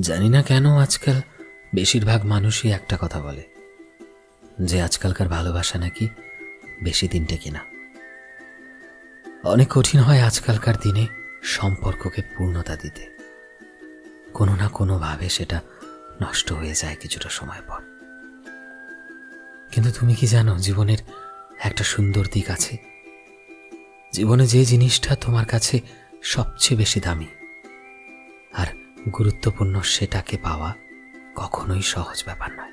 জানি না কেন আজকাল বেশিরভাগ মানুষই একটা কথা বলে, যে আজকালকার ভালোবাসা নাকি বেশি দিন টেকে না। অনেক কঠিন হয় আজকালকার দিনে সম্পর্ককে পূর্ণতা দিতে। কোনো না কোনোভাবে সেটা নষ্ট হয়ে যায় কিছুটা সময় পর। কিন্তু তুমি কি জানো, জীবনের একটা সুন্দর দিক আছে? জীবনে যে জিনিসটা তোমার কাছে সবচেয়ে বেশি দামি, আর গুরুত্বপূর্ণ সেটাকে পাওয়া কখনোই সহজ ব্যাপার নয়।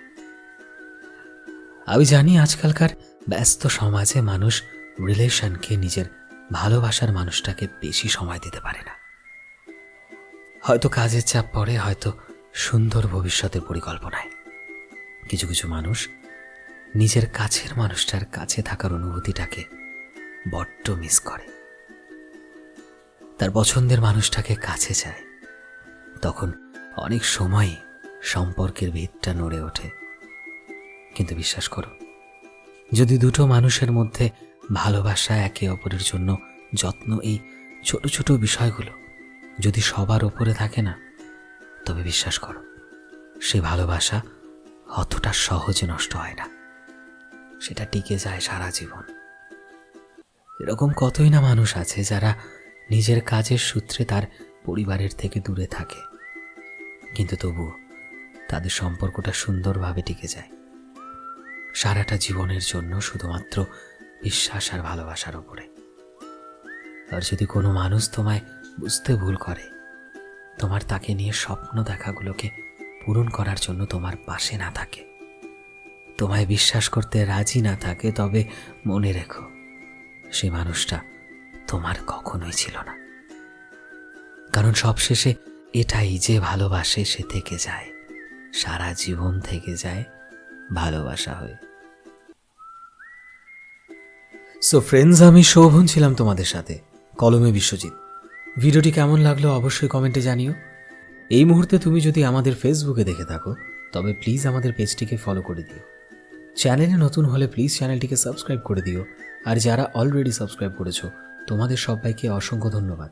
আমি জানি আজকালকার ব্যস্ত সমাজে মানুষ রিলেশনকে নিজের ভালোবাসার মানুষটাকে বেশি সময় দিতে পারে না। হয়তো কাজের চাপ পড়ে, হয়তো সুন্দর ভবিষ্যতের পরিকল্পনায়। কিছু কিছু মানুষ নিজের কাছের মানুষটার কাছে থাকার অনুভূতিটাকে বড্ড মিস করে। তার পছন্দের মানুষটাকে কাছে চায়। তখন অনেক সময় সম্পর্কের ভিতটা নড়ে ওঠে। কিন্তু বিশ্বাস করো, যদি দুটো মানুষের মধ্যে ভালোবাসা একে অপরের জন্য যত্ন এই ছোট ছোট বিষয়গুলো যদি সবার ওপরে থাকে না, তবে বিশ্বাস করো, সে ভালোবাসা অতটা সহজে নষ্ট হয় না। সেটা টিকে যায় সারা জীবন। এরকম কতই না মানুষ আছে যারা নিজের কাজের সূত্রে তার পরিবারের থেকে দূরে থাকে। কিন্তু তবুও তাদের সম্পর্কটা সুন্দরভাবে টিকে যায়। সারাটা জীবনের জন্য শুধুমাত্র বিশ্বাস আর ভালোবাসার ওপরে আর যদি কোনো মানুষ তোমায় বুঝতে ভুল করে, তোমার তাকে নিয়ে স্বপ্ন দেখাগুলোকে পূরণ করার জন্য তোমার পাশে না থাকে। তোমায় বিশ্বাস করতে রাজি না থাকে, তবে মনে রেখো, সে মানুষটা তোমার কখনোই ছিল না। কারণ সবশেষে এটাই যে ভালোবাসে সে থেকে যায়। সারা জীবন থেকে যায় ভালোবাসা হয়ে। সো ফ্রেন্ডস আমি শোভন ছিলাম তোমাদের সাথে, কলমে বিশ্বজিৎ। ভিডিওটি কেমন লাগল অবশ্যই কমেন্টে জানিও। এই মুহূর্তে তুমি যদি আমাদের ফেসবুকে দেখে থাকো, তবে প্লিজ আমাদের পেজটিকে ফলো করে দিও। চ্যানেলে নতুন হলে প্লিজ চ্যানেলটিকে সাবস্ক্রাইব করে দিও। আর যারা অলরেডি সাবস্ক্রাইব করেছ, তোমাদের সবাইকে অসংখ্য ধন্যবাদ।